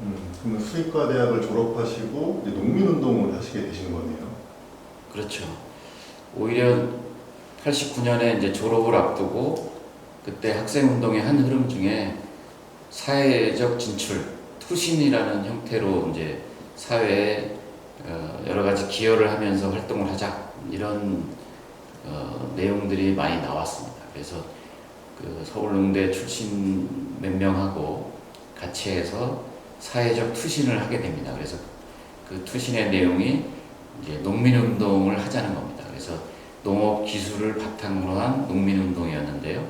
음, 그러면 수의과 대학을 졸업하시고 이제 농민운동을 하시게 되시는 거네요. 그렇죠. 오히려 89년에 이제 졸업을 앞두고 그때 학생운동의 한 흐름 중에 사회적 진출, 투신이라는 형태로 이제 사회에 어, 여러 가지 기여를 하면서 활동을 하자 이런 어, 내용들이 많이 나왔습니다. 그래서 그 서울농대 출신 몇 명하고 같이 해서 사회적 투신을 하게 됩니다. 그래서 그 투신의 내용이 이제 농민운동을 하자는 겁니다. 그래서 농업 기술을 바탕으로 한 농민운동이었는데요.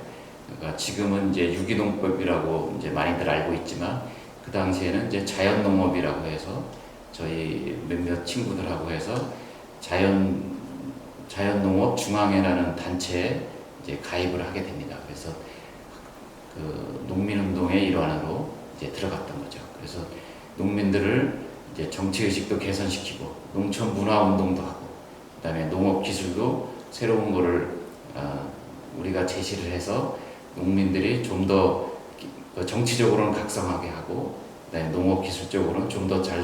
그러니까 지금은 이제 유기농법이라고 이제 많이들 알고 있지만 그 당시에는 이제 자연농업이라고 해서 저희 몇몇 친구들하고 해서 자연 자연농업 중앙회라는 단체에 이제 가입을 하게 됩니다. 그래서 그 농민운동의 일환으로 이제 들어갔던 거죠. 그래서 농민들을 이제 정치 의식도 개선시키고 농촌 문화 운동도 하고 그다음에 농업 기술도 새로운 거를 아, 우리가 제시를 해서 농민들이 좀 더 정치적으로는 각성하게 하고 그다음에 농업 기술적으로는 좀 더잘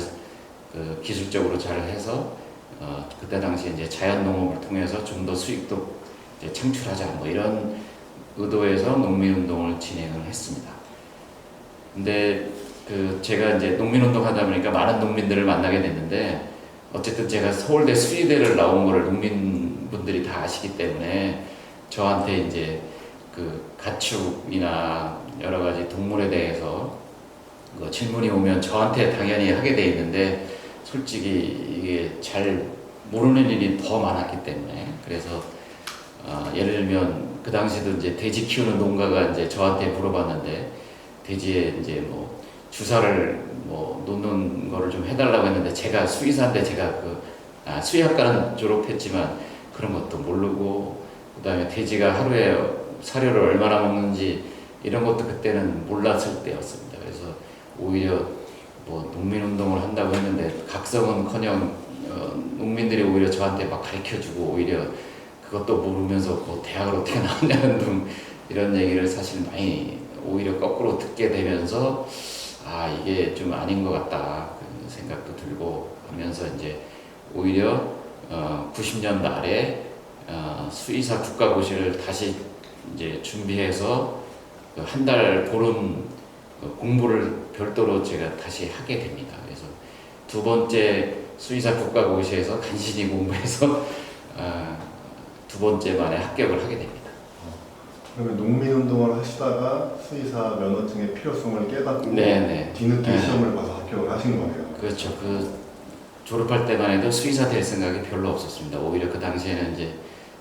그 기술적으로 잘 해서 어, 그때 당시에 이제 자연 농업을 통해서 좀 더 수익도 창출하자 뭐 이런 의도에서 농민 운동을 진행을 했습니다. 근데 그 제가 이제 농민 운동 하다 보니까 많은 농민들을 만나게 됐는데 어쨌든 제가 서울대 수의대를 나온 거를 농민분들이 다 아시기 때문에 저한테 이제 그 가축이나 여러 가지 동물에 대해서 그 질문이 오면 저한테 당연히 하게 돼 있는데 솔직히 이게 잘 모르는 일이 더 많았기 때문에 그래서 어, 예를 들면 그 당시도 이제 돼지 키우는 농가가 이제 저한테 물어봤는데 돼지에 이제 뭐 주사를 뭐 놓는 거를 좀 해달라고 했는데 제가 수의사인데 제가 그 아, 수의학과는 졸업했지만 그런 것도 모르고 그다음에 돼지가 하루에 사료를 얼마나 먹는지 이런 것도 그때는 몰랐을 때였습니다. 그래서 오히려 뭐 농민운동을 한다고 했는데 각성은커녕 어, 농민들이 오히려 저한테 막 가르쳐주고 오히려 그것도 모르면서 뭐 대학을 어떻게 나왔냐는 등 이런 얘기를 사실 많이 오히려 거꾸로 듣게 되면서 아 이게 좀 아닌 것 같다 그런 생각도 들고 하면서 이제 오히려 어, 90년 말에 어, 수의사 국가고시를 다시 이제 준비해서 그한달 보름 그 공부를 별도로 제가 다시 하게 됩니다. 그래서 두 번째 수의사 국가고시에서 간신히 공부해서 어, 두 번째 만에 합격을 하게 됩니다. 그러면 농민운동을 하시다가 수의사 면허증의 필요성을 깨닫고 네네. 뒤늦게 네. 시험을 봐서 합격을 하신 거네요. 그렇죠. 그 졸업할 때만 해도 수의사 될 생각이 별로 없었습니다. 오히려 그 당시에는 이제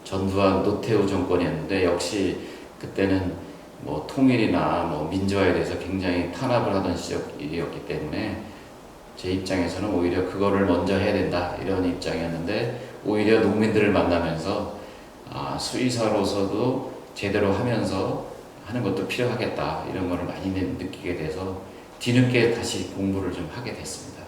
전두환 노태우 정권이었는데 역시 그때는 뭐 통일이나 뭐 민주화에 대해서 굉장히 탄압을 하던 시절이었기 때문에 제 입장에서는 오히려 그거를 먼저 해야 된다 이런 입장이었는데 오히려 농민들을 만나면서 아, 수의사로서도 제대로 하면서 하는 것도 필요하겠다 이런 거를 많이 느- 느끼게 돼서 뒤늦게 다시 공부를 좀 하게 됐습니다.